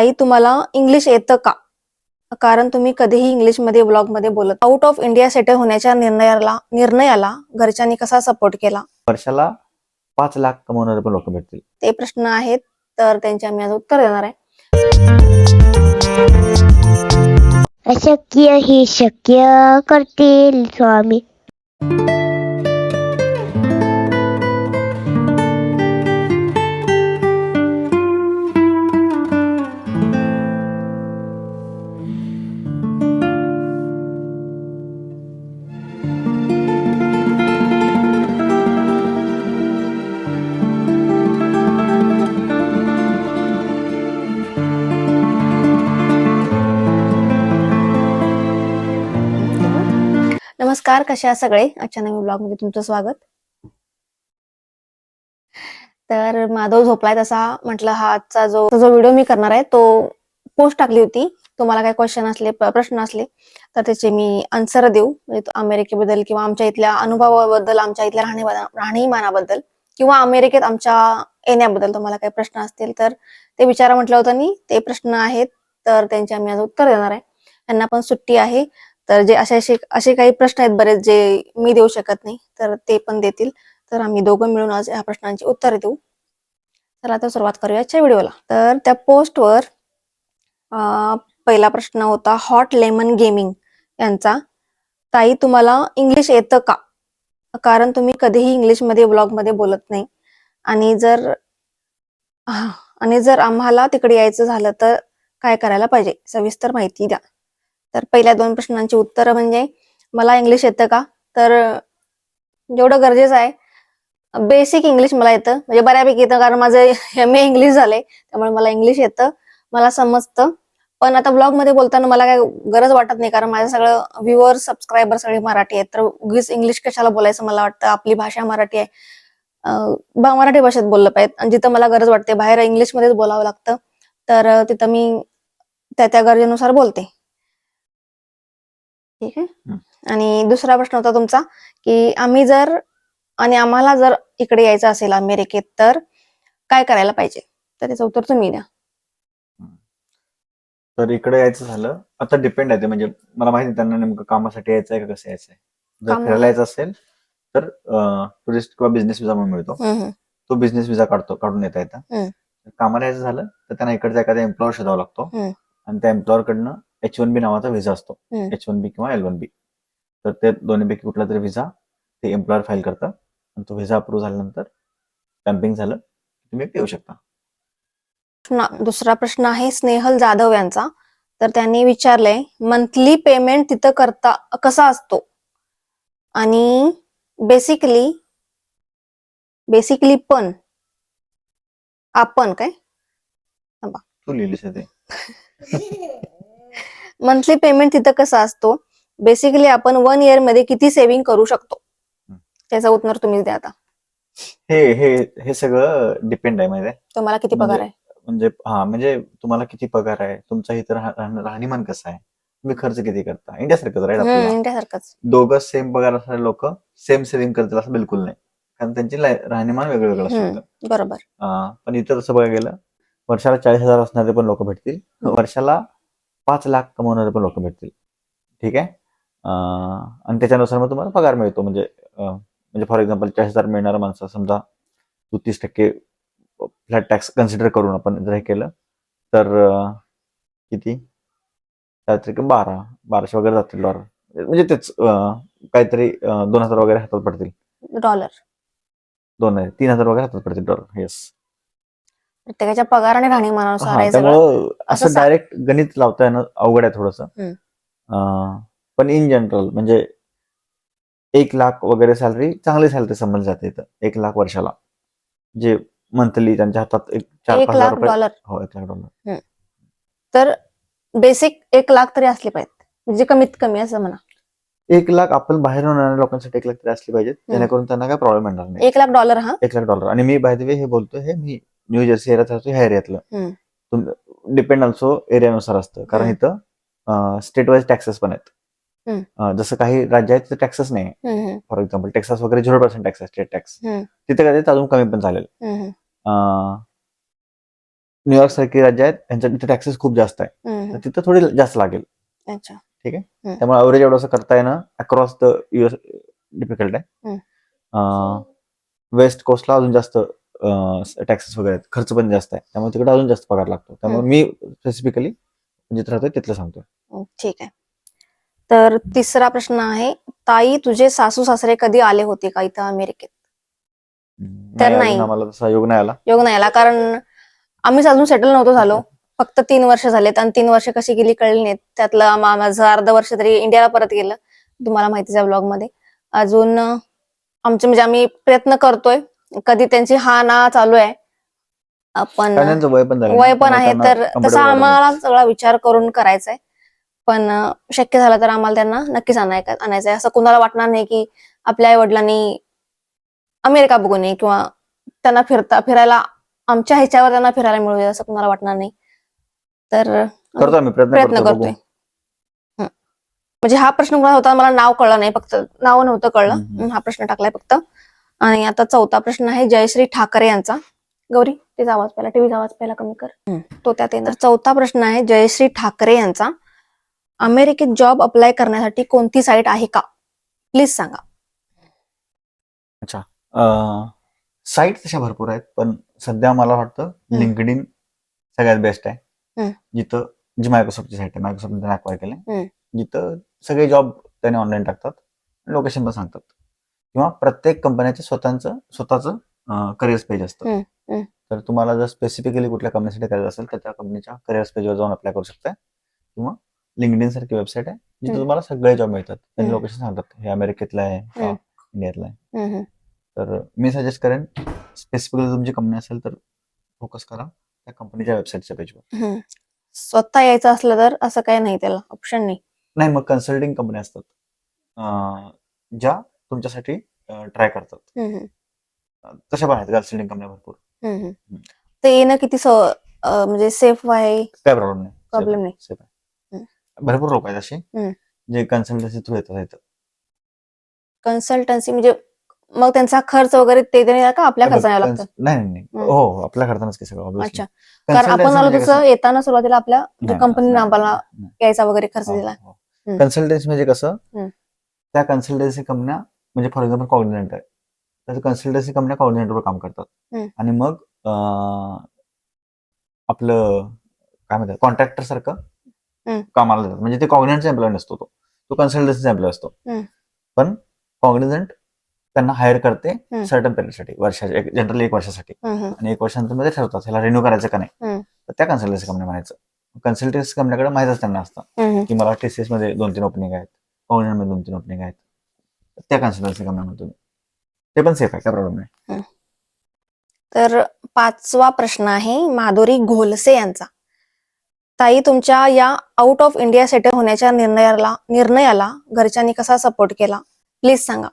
ताई तुम्हाला इंग्लिश येतं का? कारण तुम्ही कधीही इंग्लिशमध्ये ब्लॉगमध्ये बोलत आउट ऑफ इंडिया सेटल होण्याच्या निर्णयाला निर्णयाला घरच्यांनी कसा सपोर्ट केला? वर्षाला पाच लाख कमवणारे पण लोक भेटतील. ते प्रश्न आहेत तर त्यांचे आम्ही आज उत्तर देणार आहे. अशक्य ही शक्य करतील स्वामी. नमस्कार कशा आहात सगळे? आजच्या नवीन ब्लॉगमध्ये तुमचं स्वागत. तर माधव झोपलाय तसा म्हटलं हा आजचा जो जो व्हिडिओ मी करणार आहे तो पोस्ट टाकली होती. तुम्हाला काय क्वेश्चन असले प्रश्न असले तर त्याचे मी आन्सर देऊ. म्हणजे अमेरिकेबद्दल किंवा आमच्या इथल्या अनुभवाबद्दल आमच्या इथल्या राहणी राहणीमानाबद्दल किंवा अमेरिकेत आमच्या येण्याबद्दल तुम्हाला काही प्रश्न असतील तर ते विचारा म्हटलं होतं मी. ते प्रश्न आहेत तर त्यांचे आम्ही आज उत्तर देणार आहे. त्यांना पण सुट्टी आहे. तर जे असे असे असे काही प्रश्न आहेत बरेच जे मी देऊ शकत नाही तर ते पण देतील. तर आम्ही दोघं मिळून आज या प्रश्नांची उत्तरे देऊ. चला आता सुरुवात करूया आजच्या व्हिडिओला. तर त्या पोस्टवर पहिला प्रश्न होता हॉट लेमन गेमिंग यांचा. ताई तुम्हाला इंग्लिश येतं का? कारण तुम्ही कधीही इंग्लिशमध्ये ब्लॉगमध्ये बोलत नाही. आणि जर हा, आणि जर आम्हाला तिकडे यायचं झालं तर काय करायला पाहिजे? सविस्तर माहिती द्या. तर पहिल्या दोन प्रश्नांची उत्तरं म्हणजे मला इंग्लिश येतं का? तर जेवढं गरजेचं आहे बेसिक इंग्लिश मला येतं. म्हणजे बऱ्यापैकी येतं कारण माझं एम ए इंग्लिश झाले त्यामुळे मला इंग्लिश येतं मला समजतं. पण आता ब्लॉगमध्ये बोलताना मला काय गरज वाटत नाही कारण माझं सगळं व्ह्युअर सबस्क्रायबर सगळे मराठी आहेत. तर उगीच इंग्लिश कशाला बोलायचं मला वाटतं? आपली भाषा मराठी आहे. बा- मराठी भाषेत बोललं पाहिजे. आणि जिथं मला गरज वाटते बाहेर इंग्लिशमध्येच बोलावं लागतं. तर तिथं मी त्या त्या गरजेनुसार बोलते. ठीक आहे. आणि दुसरा प्रश्न होता तुमचा की आम्ही जर आणि आम्हाला जर इकडे यायचं असेल अमेरिकेत तर काय करायला पाहिजे? तर त्याचं उत्तर तुम्ही द्या. तर इकडे यायचं झालं. आता डिपेंड आहे ते. म्हणजे मला माहिती त्यांना नेमकं कामासाठी यायचं आहे का कसं यायचंय. जर कामा- फिरायला यायचं असेल तर टुरिस्ट किंवा बिझनेस विजा म्हणून मिळतो. तो बिझनेस विजा काढतो काढून येता. येतं. जर कामाला यायचं झालं तर त्यांना इकडचा एखादा एम्प्लॉयर शोधावा लागतो. आणि त्या एम्प्लॉयर कडनं एच वन बी नावाचा व्हिसा असतो. एच वन बी किंवा एल वन बी तर ते दोन्हीपैकी कुठला तरी व्हिसा ते एम्प्लॉयर फाईल करतं. आणि तो व्हिसा अप्रूव्ह झाल्यानंतर स्टॅम्पिंग झालं तुम्ही येऊ शकता. दुसरा प्रश्न आहे स्नेहल जाधव यांचा. तर त्यांनी विचारलंय मंथली पेमेंट तिथं करता कसा असतो? आणि बेसिकली बेसिकली पण. आपण काय? तू लिहिलीस ते. मंथली पेमेंट तिथं कसा असतो? बेसिकली आपण वन इयरमध्ये किती सेव्हिंग करू शकतो? हं. त्याचं उत्तर तुम्हीच द्या आता. हे हे हे सगळं डिपेंड आहे माहिती आहे? तुम्हाला किती पगार म्हणजे- आहे? म्हणजे हा म्हणजे तुम्हाला किती पगार आहे? तुमचा राहणं- राहणीमान कसं आहे? तुम्ही खर्च किती करता? इंडियासारखंच राईट आपल्याला? इंडियासारखंच. दोघं सेम पगार असणारे लोक सेम सेव्हिंग करतील असं बिलकुल नाही. कारण त्यांची राहणीमान वेगळं वेगळं असू हम्म. शकतं बरोबर. पण इथं तसं बघायला गेलं वर्षाला चाळीस हजार असणारे पण लोक भेटतील. हम्म. वर्षाला पाच लाख कमवणारे पण लोक भेटतील. ठीक आहे? आणि त्याच्यानुसार मग तुम्हाला पगार मिळतो. म्हणजे म्हणजे फॉर एक्झाम्पल चाळीस हजार मिळणारा माणसं समजा तू तीस टक्के फ्लॅट टॅक्स कन्सिडर करून आपण जर हे केलं तर किती? चार त्रिक बारा बाराशे वगैरे जातील डॉलर म्हणजे तेच काहीतरी दोन हजार वगैरे हातात पडतील. डॉलर दोन तीन हजार वगैरे हातात पडतील डॉलर येस प्रत्येकाच्या पगार आणि राहणीमानानुसार हा आहे सगळं. त्यामुळं असं असं सा- डायरेक्ट गणित लावता येणं अवघड आहे थोडस. हम्म. पण इन जनरल म्हणजे एक लाख वगैरे सॅलरी चांगली सॅलरी समजली जाते इथं एक लाख वर्षाला. जे मंथली त्यांच्या हातात एक चार एक पाच हजार लाख रुपये डॉलर हो एक लाख डॉलर तर बेसिक एक लाख तरी असले पाहिजेत. म्हणजे कमीत कमी असं म्हणा. एक लाख आपण बाहेर येणाऱ्या लोकांसाठी एक लाख तरी असली पाहिजेत जेणेकरून त्यांना काय प्रॉब्लेम येणार नाही. एक लाख डॉलर हा. एक लाख डॉलर आणि मी बाय द वे हे बोलतोय हे मी न्यू जर्सी एरियात राहतो ह्या एरियातलं. डिपेंड ऑल्सो एरियानुसार असतं. कारण. इथं स्टेट वाईज टॅक्सेस पण आहेत. जसं काही राज्य आहेत तिथे टॅक्सेस नाही. फॉर एक्झाम्पल टेक्सास वगैरे झिरो पर्सेंट टॅक्स आहे स्टेट टॅक्स. तिथे कदाचित अजून कमी पण चालेल न्यूयॉर्क सारखी राज्य आहेत त्यांच्या तिथे टॅक्सेस खूप जास्त आहे. तिथं थोडी जास्त लागेल. अच्छा. त्यामुळे अवरेज एवढं असं करता येणं अक्रॉस द युएस डिफिकल्ट आहे. वेस्ट कोस्टला अजून जास्त टॅक्सेस वगैरे आहेत. खर्च पण जास्त आहे. त्यामुळे तिकडे अजून जास्त पगार लागतो. त्यामुळे मी स्पेसिफिकली जिथे राहतोय तिथलं सांगतोय. हम्म, ठीक आहे. तर तिसरा प्रश्न आहे ताई तुझे सासू सासरे कधी आले होते का इथं अमेरिकेत? तर नाही, आम्हाला तसा योग नाही आला. योग नाही आला कारण आम्हीच अजून सेटल नव्हतो झालो. फक्त तीन वर्ष झालेत आणि तीन वर्ष कशी गेली कळली नाहीत. त्यातलं माझं अर्ध वर्ष तरी इंडियाला परत गेलं. तुम्हाला माहितीच आहे ब्लॉगमध्ये. अजून आमचे म्हणजे आम्ही प्रयत्न करतोय. कधी त्यांची हा ना चालू आहे. आपण वय पण वय आहे तर तसा आम्हाला सगळा विचार करून करायचा आहे पण शक्य झालं तर आम्हाला त्यांना नक्कीच आणाय आणायचं आहे असं कुणाला वाटणार नाही की आपल्या आई वडिलांनी अमेरिका बघू नये किंवा त्यांना फिरता फिरायला आमच्या ह्याच्यावर त्यांना फिरायला मिळू दे असं कुणाला वाटणार नाही. तर प्रयत्न प्रयत्न करतो करतोय. म्हणजे हा प्रश्न कुणाला होता मला नाव कळलं नाही फक्त नाव नव्हतं कळलं. हा प्रश्न टाकलाय फक्त. आणि आता चौथा प्रश्न आहे जयश्री ठाकरे यांचा. गौरी तिचा आवाज पहिला. टीव्हीचा आवाज पहिला कमी कर. तो त्यात येणार. चौथा प्रश्न आहे जयश्री ठाकरे यांचा. अमेरिकेत जॉब अप्लाय करण्यासाठी कोणती साईट आहे का? प्लीज सांगा. साईट तशा भरपूर आहेत पण सध्या मला वाटतं. लिंकड इन सगळ्यात बेस्ट आहे. जिथं जी मायक्रोसॉफ्टची साईट आहे मायक्रोसॉफ्ट केलंय. हम्म. जिथं सगळे जॉब त्याने ऑनलाईन टाकतात. लोकेशन पण सांगतात. किंवा प्रत्येक कंपन्याचे स्वतःचं स्वतःचं करिअर्स पेज असतं. तर तुम्हाला जर स्पेसिफिकली कुठल्या कंपनीसाठी करायचं असेल तर त्या कंपनीच्या करिअर्स पेजवर जाऊन अप्लाय करू शकता किंवा लिंकड इन सारखी वेबसाईट आहे जिथे. तुम्हाला सगळे जॉब मिळतात त्यांनी. लोकेशन सांगतात हे अमेरिकेतलं आहे. इंडियातलं आहे. तर मी सजेस्ट करेन स्पेसिफिकली तुमची कंपनी असेल तर फोकस करा त्या कंपनीच्या वेबसाईटच्या पेजवर. स्वतः यायचं असलं तर असं काही नाही त्याला ऑप्शन नाही नाही मग कन्सल्टिंग कंपनी असतात ज्या तुमच्यासाठी ट्राय करतात तशा पण आहेत कन्सल्टिंग कंपन्या भरपूर. ते येणं किती स- अं, म्हणजे सेफ आहे काय प्रॉब्लेम नाही Problem नाही. Safe आहे. भरपूर लोक आहेत असे हम्म. जे कन्सल्टन्सी थ्रू येतात इथं. कन्सल्टन्सी म्हणजे मग त्यांचा खर्च वगैरे ते देणार का आपल्या खर्चाने यावं लागतं नाही नाही नाही हम्म. हो हो आपल्या खर्चानंच की सगळं obviously. अच्छा कारण आपण आलो म्हणजे तसं येताना सुरुवातीला आपल्या नाही, कंपनीने नाही, आम्हाला नाही. यायचा वगैरे खर्च हो, दिला हो. हम्म. कन्सल्टन्सी म्हणजे कसं हम्म. त्या कन्सल्टन्सी कंपन्या म्हणजे फॉर एक्झाम्पल कॉर्डिनेटर तर कन्सल्टन्सी कंपन्या कॉर्डिनेटरवर काम करतात. आणि मग आपलं काय म्हणतात कॉन्ट्रॅक्टर सारखं. कामाला जातात म्हणजे ते कॉग्निझंटचा एम्प्लॉय नसतो तो तो कन्सल्टन्सीचा एम्प्लॉय असतो. पण कॉग्निझंट त्यांना हायर करते. सर्टन पिरियडसाठी वर्षाच्या जनरली एक वर्षासाठी. आणि एक वर्षानंतरमध्ये ठरवतात ह्याला रिन्यू करायचं का नाही. तर त्या कन्सल्टन्सी कंपनी म्हणायचं कन्सल्टन्सी कंपनीकडे माहितच त्यांना असतं. की मला टीसीएसमध्ये दोन तीन ओपनिंग आहेत कॉग्निझंटमध्ये दोन तीन ओपनिंग आहेत त्या कन्सल्टन्सी कंपनी म्हणतो मी. ते पण सेफ आहे काय प्रॉब्लेम नाही. तर पाचवा प्रश्न आहे माधुरी घोलसे यांचा. ताई तुमच्या या आउट ऑफ इंडिया सेटल होण्याच्या निर्णयाला निर्णयाला घरच्यांनी कसा सपोर्ट केला? प्लीज सांगा.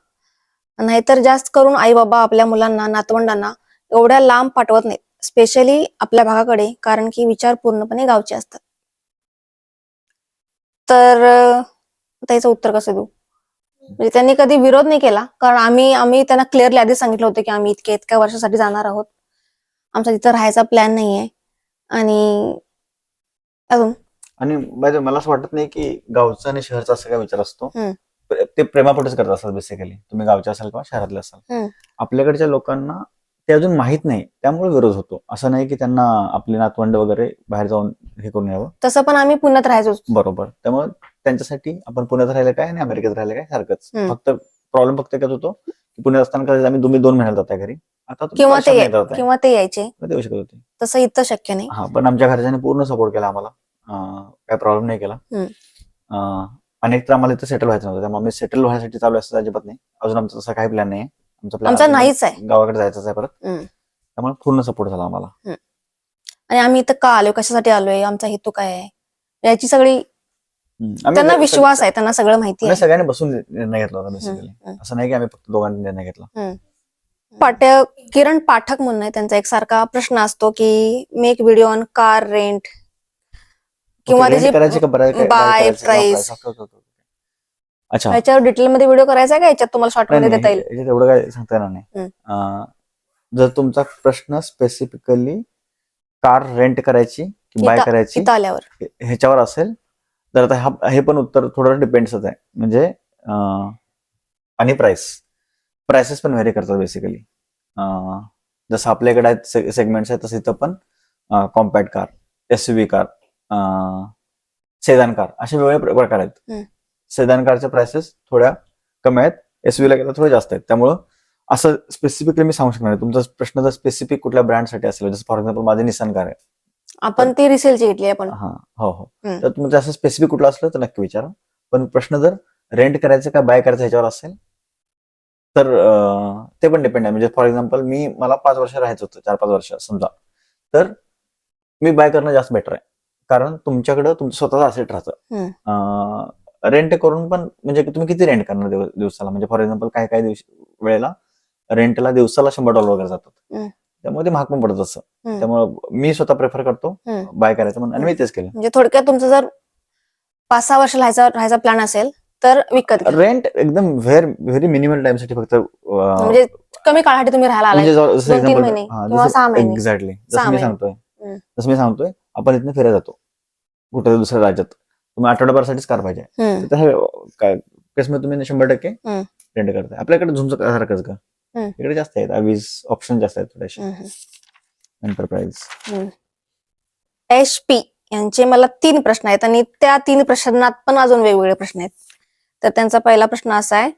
नाहीतर जास्त करून आई बाबा आपल्या मुलांना नातवंडांना एवढ्या लांब पाठवत नाहीत. स्पेशली आपल्या भागाकडे कारण की विचार पूर्णपणे गावचे असतात. तर त्याचं उत्तर कसं देऊ? म्हणजे त्यांनी कधी विरोध नाही केला. कारण आम्ही आम्ही त्यांना क्लिअरली आधीच सांगितलं होतं की आम्ही इतक्या इतक्या वर्षासाठी जाणार आहोत. आमचा तिथं राहायचा प्लॅन नाहीये. आणि अजून? आणि मला असं वाटत नाही की गावचा आणि शहरचा असा काय विचार असतो. ते प्रेमापोटेच करत असतात बेसिकली तुम्ही गावचे असाल किंवा शहरातले असाल. आपल्याकडच्या लोकांना ते अजून माहीत नाही. त्यामुळे विरोध होतो. असं नाही की त्यांना आपले नातवंड वगैरे बाहेर जाऊन हे करून यावं. तसं पण आम्ही पुण्यात राहायचो. बरोबर. त्यामुळे त्यांच्यासाठी आपण पुण्यात राहिलं काय आणि अमेरिकेत राहिलं काय? सारखंच. हम्म. फक्त प्रॉब्लेम फक्त काय होतो की पुण्यात असताना कदाचित आम्ही तुम्ही दोन महिन्याला जाताय घरी. आता किंवा ते. किंवा ते यायचे. मग ते येऊ शकत होते. तसं इथं शक्य नाही. हा पण आमच्या घरच्यांनी पूर्ण सपोर्ट केला आम्हाला. अं, काय प्रॉब्लेम नाही केला. हम्म. अं, अनेक तर आम्हाला इथं सेटल व्हायचं नव्हतं. त्यामुळे आम्ही सेटल व्हायसाठी चालू असं अजिबात नाही. अजून आमचा तसा काही प्लॅन नाही आहे आमचा प्लॅन आमचा नाहीच आहे. गावाकडे जायचं आहे परत. हम्म. त्यामुळे पूर्ण सपोर्ट झाला आम्हाला. आणि आम्ही इथं का आलोय? कशासाठी आलोय? आमचा हेतू काय आहे? याची सगळी त्यांना विश्वास आहे त्यांना सगळं माहिती आहे. सगळ्यांनी बसून निर्णय घेतला होता बेसिकली. असं नाही की आम्ही फक्त दोघांनी निर्णय घेतला. पाट्य किरण पाठक म्हणून आहे त्यांचा एक सारखा प्रश्न असतो की make video on car rent किंवा okay, okay. अच्छा. याच्यावर डिटेल मध्ये व्हिडिओ करायचा आहे का? याच्यात तुम्हाला शॉर्टमध्ये देता येईल? एवढं काय सांगता येणार नाही. जर तुमचा प्रश्न स्पेसिफिकली कार रेंट करायची की बाय करायची ह्याच्यावर असेल तर आता हा हे पण उत्तर थोडं डिपेंड्सच आहे. म्हणजे आणि प्राइस प्राइसेस पण व्हेरी करतात बेसिकली जसं आपल्याकडे आहेत सेगमेंट्स आहेत तसं इथं पण compact car S V car sedan car असे वेगवेगळे प्र- प्रकार आहेत. सेदान कारच्या प्राइसेस थोड्या कमी आहेत एस ला गेल्या थोड्या जास्त आहेत. त्यामुळं असं स्पेसिफिकली मी सांगू शकणार नाही. तुमचा प्रश्न जर स्पेसिफिक कुठल्या ब्रँडसाठी असेल जसं फॉर एक्झाम्पल माझे निसान कार आहे. आपण ती रिसेलची घेतली आपण. हा हो हो. हम्म. तर तुमचं असं स्पेसिफिक कुठलं असलं तर नक्की विचारा. पण प्रश्न जर रेंट करायचं का बाय करायचं ह्याच्यावर असेल तर अं, ते पण डिपेंड आहे. म्हणजे फॉर एक्झाम्पल मी मला पाच वर्ष राहायचं होतं चार पाच वर्ष समजा. तर मी बाय करणं जास्त बेटर आहे. कारण तुमच्याकडं तुमचं स्वतःचं असेट राहतं. रेंट करून पण म्हणजे तुम्ही किती रेंट करणार दिव- दिवसाला? म्हणजे फॉर एक्झाम्पल काही काही दिवस वेळेला रेंटला दिवसाला शंभर डॉलर वगैरे जातात. हम्म. त्यामुळे ते महाग पण पडत असं. त्यामुळे मी स्वतः प्रेफर करतो. बाय करायचं म्हणून आणि मी तेच केलं म्हणजे थोडक्यात तुमचं जर पाच सहा वर्ष राहायचा राहायचा प्लॅन असेल तर विकत रेंट एकदम व्हेर व्हेरी मिनिमल टाइमसाठी फक्त म्हणजे कमी काळासाठी तुम्ही राहायला आलाय म्हणजे जसं. एक्झॅक्टली मी. सांगतोय. जसं मी सांगतोय आपण इथनं फिरायला जातो कुठे दुसऱ्या राज्यात तुम्ही आठवड्याभरासाठीच कार पाहिजे हम्म. तर हे काय कसं तुम्ही शंभर टक्के. रेंट करताय आपल्याकडे झुमचं सारखंच का. इकडे जास्त आहेत. वीस ऑप्शन जास्त आहेत थोडेसे. हम्म. एंटरप्राइज एच पी यांचे मला तीन प्रश्न आहेत आणि त्या तीन प्रश्नात पण अजून वेगवेगळे प्रश्न आहेत. तर त्यांचा पहिला प्रश्न असा आहे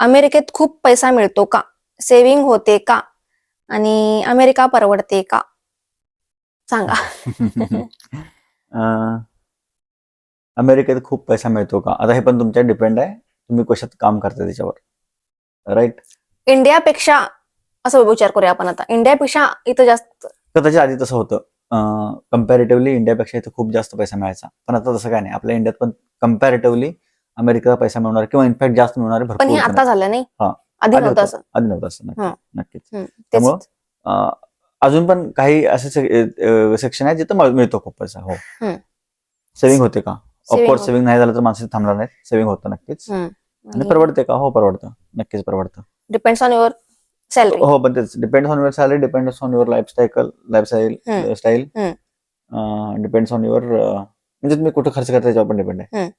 अमेरिकेत खूप पैसा मिळतो का? सेव्हिंग होते का? आणि अमेरिका परवडते का? सांगा. अमेरिकेत खूप पैसा मिळतो का? आता हे पण तुमच्या डिपेंड आहे. तुम्ही कशात काम करता त्याच्यावर? राईट इंडियापेक्षा असं विचार करूया आपण आता. इंडियापेक्षा इथं जास्त तर त्याच्या आधी तसं होतं. कम्पॅरेटिव्हली इंडियापेक्षा इथं खूप जास्त पैसा मिळायचा. पण आता तसं काय नाही. आपल्या इंडियात पण कम्पॅरेटिव्हली अमेरिकेला पैसा मिळणार किंवा इनफॅक्ट जास्त मिळणारे पण हे आता. झालं नाही. आधी नव्हतं होतं. असं. आधी नव्हतं असं. नक्की-. नक्कीच. त्यामुळं अजून पण काही असे सेक्शन आहे जिथं मिळ- मिळतो खूप पैसा. हो. सेव्हिंग होते का? ऑफकोर्स. सेव्हिंग नाही झालं तर माणसं थांबणार नाहीत. सेव्हिंग होतं नक्कीच. आणि परवडते का? हो परवडतं. नक्कीच परवडतं. डिपेंड्स ऑन युअर सॅलरी हो पण तेच depends on your salary depends on your lifestyle lifestyle. Style depends on your म्हणजे तुम्ही कुठं खर्च करता त्याच्यावर पण डिपेंड आहे.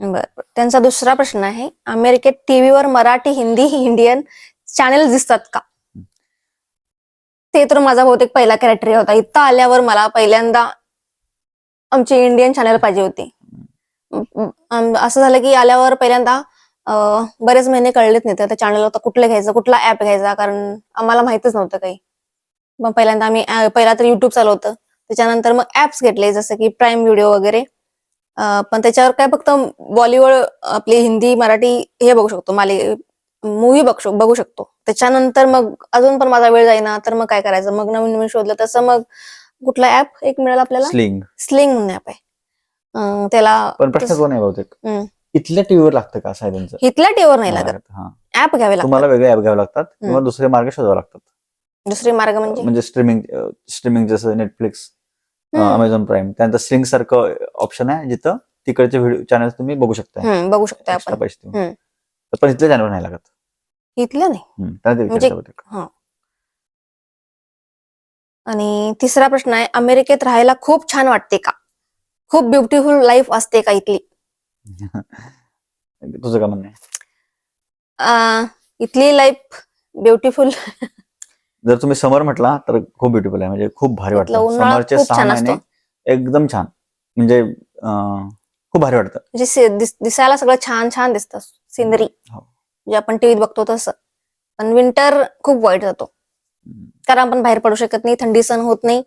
बर. त्यांचा दुसरा प्रश्न आहे अमेरिकेत टीव्हीवर मराठी हिंदी इंडियन चॅनेल दिसतात का? ते तर माझा बहुतेक पहिला क्रायटेरिया होता. इथं आल्यावर मला पहिल्यांदा आमची इंडियन चॅनल पाहिजे होती. असं झालं की आल्यावर पहिल्यांदा बरेच महिने कळलेच नाही. त्या चॅनल होता कुठलं घ्यायचं कुठला ऍप घ्यायचा? कारण आम्हाला माहितच नव्हतं काही. मग पहिल्यांदा आम्ही पहिला तर युट्यूब चालवतं त्याच्यानंतर मग ऍप्स घेतले जसं की प्राईम व्हिडिओ वगैरे. अं, पण त्याच्यावर काय फक्त बॉलिवूड आपली हिंदी मराठी हे बघू शकतो. माली मूवी बघू बघू शकतो. त्याच्यानंतर मग अजून पण माझा वेळ जाईना तर मग काय करायचं? मग नवीन नवीन शोधलं तसं मग कुठला ऍप एक मिळेल आपल्याला? स्लिंग स्लिंग म्हणून ऍप आहे. त्याला पण प्रश्न कोण आहे बहुतेक. इथल्या टीव्हीवर लागतं का असं आहे त्यांचं इथल्या टीव्हीवर नाही लागत. हा. ऍप घ्यावे लागतात. तुम्हाला वेगळे ऍप घ्यावे लागतात किंवा दुसरे मार्ग शोधावे लागतात. दुसरे मार्ग म्हणजे? म्हणजे स्ट्रीमिंग स्ट्रीमिंग जसं नेटफ्लिक्स हम्म. अमेझॉन प्राईम त्यानंतर स्ट्रिंग सारखं ऑप्शन आहे जिथं तिकडचे व्हिडिओ चॅनल तुम्ही बघू शकता. हम्म, बघू शकतो एक्स्ट्रा आपण. पैसे देऊन. हम्म. तर पण इथल्या चॅनल नाही लागत. इथलं नाही. हम्म, त्यांना ते म्हणजे- विचारायचं. आणि तिसरा प्रश्न आहे अमेरिकेत राहायला खूप छान वाटते का? खूप ब्युटिफुल लाईफ असते का इथली? तुझं का म्हणणं आहे? अं, इथली लाईफ ब्युटिफुल जर तुम्ही समर म्हटला तर खूप ब्युटिफुल आहे. म्हणजे खूप भारी इथला उन्हाळा समरचे खूप सहा छान महिने एकदम छान. म्हणजे अं, खूप भारी वाटतं. म्हणजे से- दिस- दिसायला सगळं छान छान दिसतं. सिनरी हो. जे आपण टीव्हीत बघतो तसं. पण विंटर खूप वाईट जातो. हम्म. कारण आपण बाहेर पडू शकत नाही थंडी सण होत नाही.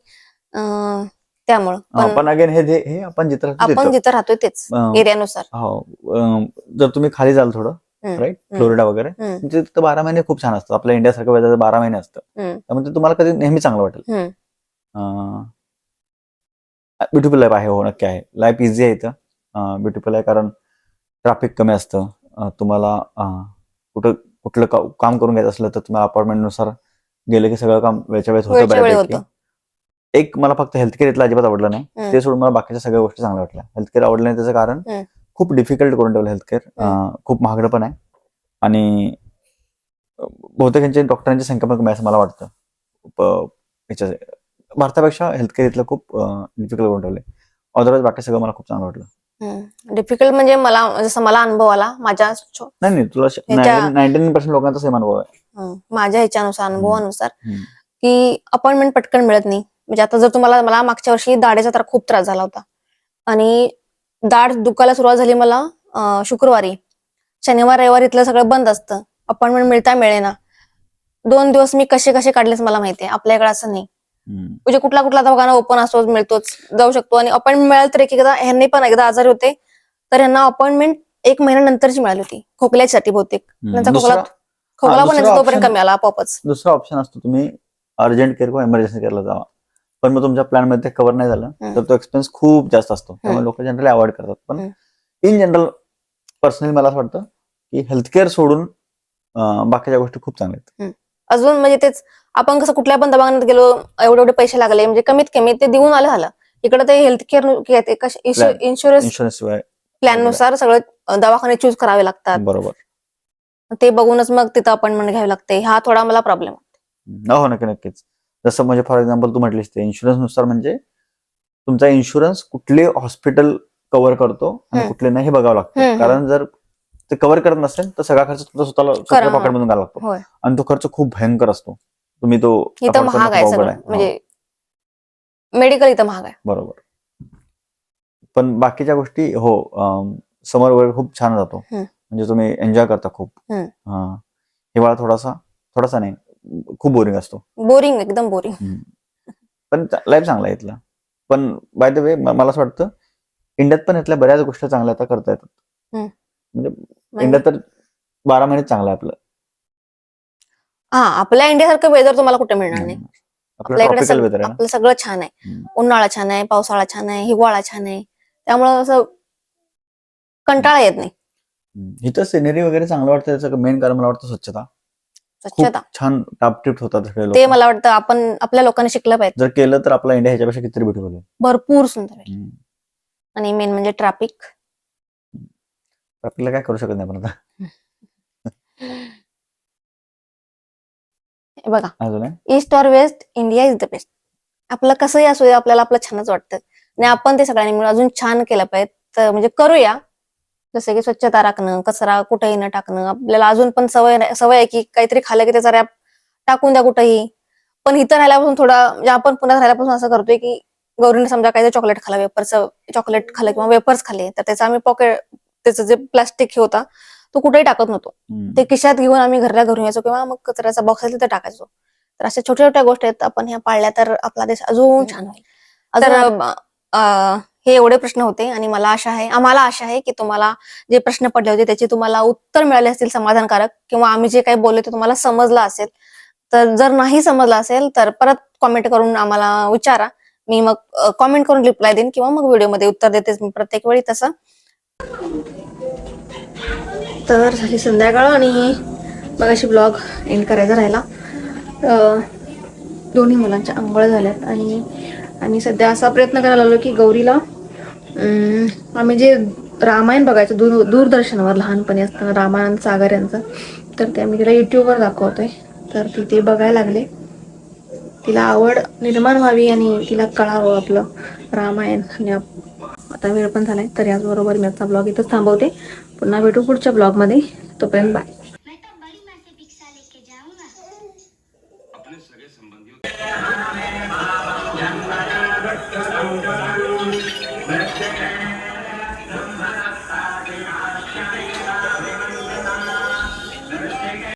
अं, त्यामुळं. पण अगेन हे जे- हे आपण जिथं राहतो आपण. जिथं राहतोय तेच एरियानुसार. हो जर तुम्ही खाली जाल थोडं राईट. फ्लोरिडा वगैरे तुमचे तिथं बारा महिने खूप छान असतं. आपल्या इंडियासारखं वेदर बारा महिने असतं. त्यामुळे ते तुम्हाला कधी नेहमी चांगलं वाटेल. ब्युटिफुल लाईफ आहे हो नक्की आहे. लाईफ इझी आहे इथं. ब्युटिफुल आहे कारण ट्रॅफिक कमी असतं. तुम्हाला कुठं कुठलं काम करून घ्यायचं असलं तर तुम्हाला अपॉइंटमेंटनुसार गेलं की सगळं काम वेळच्या वेळेत होतं वेळच्या वेळी बऱ्यापैकी होतं. एक मला फक्त हेल्थकेअर इथलं अजिबात आवडलं नाही. ते सोडून मला बाकीच्या सगळ्या गोष्टी चांगल्या वाटल्या. हेल्थकेअर आवडलं नाही त्याचं कारण. खूप डिफिकल्ट करून ठेवलं हेल्थकेअर खूप महागडं पण आहे. आणि बहुतेक यांच्या डॉक्टरांची संख्या पण कमी असं मला वाटतं. भारतापेक्षा हेल्थकेअर इथलं खूप डिफिकल्ट करून ठेवले अदरवाईज बाकी सगळं मला खूप चांगलं वाटलं. डिफिकल्ट म्हणजे मला जसं मला अनुभव आला माझ्या नाही नाही तुला नाईन्टी पर्सेंट लोकांचा सेम अनुभव आहे. माझ्या ह्याच्यानुसार अनुभवानुसार. की अपॉइंटमेंट पटकन मिळत नाही. म्हणजे आता जर तुम्हाला मला मागच्या वर्षी दाढेचा तर खूप त्रास झाला होता. आणि दाढ दुखायला सुरुवात झाली मला शुक्रवारी. शनिवार रविवार इथलं सगळं बंद असतं. अपॉइंटमेंट मिळता मिळेना. दोन दिवस मी कसे कसे काढलेच मला माहितीये. आपल्याकडे असं नाही. म्हणजे कुठला कुठला दवाखाना ओपन असतो मिळतोच जाऊ शकतो. आणि अपॉइंटमेंट मिळाली तर एक एकदा ह्यांनी पण एकदा आजारी होते तर यांना अपॉइंटमेंट एक महिन्यानंतरची मिळाली होती. खोकल्यासाठी बहुतेक. त्यांचा खोकला खोकला पण तोपर्यंत कमी आला आपोआपच. दुसरा ऑप्शन असतो तुम्ही अर्जंट केअर किंवा इमर्जन्सी केअरला जावा. पण मग तुमच्या प्लॅनमध्ये कव्हर नाही झालं. तर तो एक्सपेन्स खूप जास्त असतो. त्यामुळे लोक जनरली अवॉइड करतात. पण. इन जनरल पर्सनली मला असं वाटतं की हेल्थकेअर सोडून बाकीच्या गोष्टी खूप चांगल्या आहेत. अजून म्हणजे तेच आपण कसं कुठल्या पण दवाखान्यात गेलो एवढे एवढे पैसे लागले म्हणजे कमीत कमी ते देऊन आलं झालं. इकडे ते हेल्थ केअर. इन्शुरन्स प्लॅननुसार सगळं दवाखाने चूज करावे लागतात. बरोबर. ते बघूनच मग तिथं अपॉइंटमेंट घ्यावी लागते. हा थोडा मला प्रॉब्लेम. हो नक्की नक्कीच. जसं म्हणजे फॉर एक्झाम्पल तू म्हटलीस ते इन्शुरन्सनुसार म्हणजे तुमचा इन्शुरन्स कुठले हॉस्पिटल कव्हर करतो आणि. कुठले नाही हे बघावं लागतं. कारण जर ते कव्हर करत नसेल तर सगळा खर्च तुमचा स्वतःला स्वतःच्या हा. पॉकेट मधून घालावा लागतो. आणि तो खर्च खूप भयंकर असतो. तुम्ही तो महाग आहे हो, म्हणजे मेडिकल इथं महाग आहे. बरोबर. पण बाकीच्या गोष्टी हो समर वगैरे खूप छान जातो. म्हणजे तुम्ही एन्जॉय करता खूप. हा. हिवाळा थोडासा थोडासा नाही. खूप बोरिंग असतो. बोरिंग एकदम बोरिंग पण लाईफ चांगला आहे इथला. पण बाय द वे मला असं वाटतं इंडियात पण इथल्या बऱ्याच गोष्टी चांगल्या आता करता येतात. म्हणजे इंडियात तर बारा महिने चांगलं आहे आपलं. हा आपल्या इंडियासारखं वेदर तुम्हाला कुठे मिळणार नाही. आपलं आपल्याकडे आपलं सगळं छान आहे. उन्हाळा छान आहे पावसाळा छान आहे हिवाळा छान आहे. त्यामुळं असं कंटाळा येत नाही. इथं सिनेरी वगैरे चांगलं वाटतं त्याचं मेन कारण मला वाटतं स्वच्छता. स्वच्छता. छान टापटिप्ट होतात सगळे ते लोक. मला वाटतं आपण आपल्या लोकांनी शिकलं पाहिजे. जर केलं तर आपला इंडिया ह्याच्यापेक्षा कितीतरी ब्युटिफुल आहे भरपूर सुंदर आहे. हम्म. आणि मेन म्हणजे ट्रॅफिक आपल्याला काय करू शकत नाही पण आता. बघा. अजून आहे? East or west India is the best आपलं कसंही असू दे आपल्याला आपलं छानच वाटतं. आणि आपण ते सगळ्यांनी मिळून अजून छान केलं पाहिजे. तर म्हणजे करूया. जसं की स्वच्छता राखणं कचरा कुठेही न टाकणं आपल्याला अजून पण सवय सवय आहे की काहीतरी खाल्लं की त्याचा रॅप टाकून द्या कुठेही. पण इथं राहिल्यापासून थोडा म्हणजे आपण पुण्यात राहिल्यापासून असं करतोय की गौरीने समजा काहीतरी चॉकलेट खाल्लं वेपर्सचं चॉकलेट खाल्लं किंवा वेपर्स खाल्ले तर त्याचं आम्ही पॉकेट त्याचं जे प्लास्टिक हे होता तो कुठेही टाकत नव्हतो. ते खिशात घेऊन आम्ही घरला घरून यायचो किंवा मग कचऱ्याचा बॉक्स असेल तर टाकायचो. तर अशा छोट्या छोट्या गोष्टी आहेत आपण ह्या पाळल्या तर आपला देश अजून छान होईल. तर हे एवढे प्रश्न होते आणि मला आशा आहे आम्हाला आशा आहे की तुम्हाला जे प्रश्न पडले होते त्याचे तुम्हाला उत्तर मिळाले असतील समाधानकारक किंवा आम्ही जे काही बोललो ते तुम्हाला समजलं असेल. तर जर नाही समजलं असेल तर परत कॉमेंट करून आम्हाला विचारा. मी मग कॉमेंट करून रिप्लाय देईन किंवा मग व्हिडिओमध्ये उत्तर देतेच मी प्रत्येक वेळी तसं. तर झाली संध्याकाळ आणि मग अशी ब्लॉग एंड करायचा राहिला. दोन्ही मुलांच्या आंघोळ झाल्यात आणि आम्ही सध्या असा प्रयत्न करायला लागलो की गौरीला आम्ही जे रामायण बघायचं दूर दूरदर्शनवर लहानपणी असताना रामानंद सागर यांचं तर ते आम्ही तिला युट्यूबवर दाखवतोय. तर ती ते बघायला लागले. तिला आवड निर्माण व्हावी आणि तिला कळावं आपलं रामायण. आणि आता वेळ पण झालाय तर याचबरोबर मी आजचा ब्लॉग इथंच थांबवते. पुन्हा भेटू पुढच्या ब्लॉगमध्ये. तोपर्यंत बाय.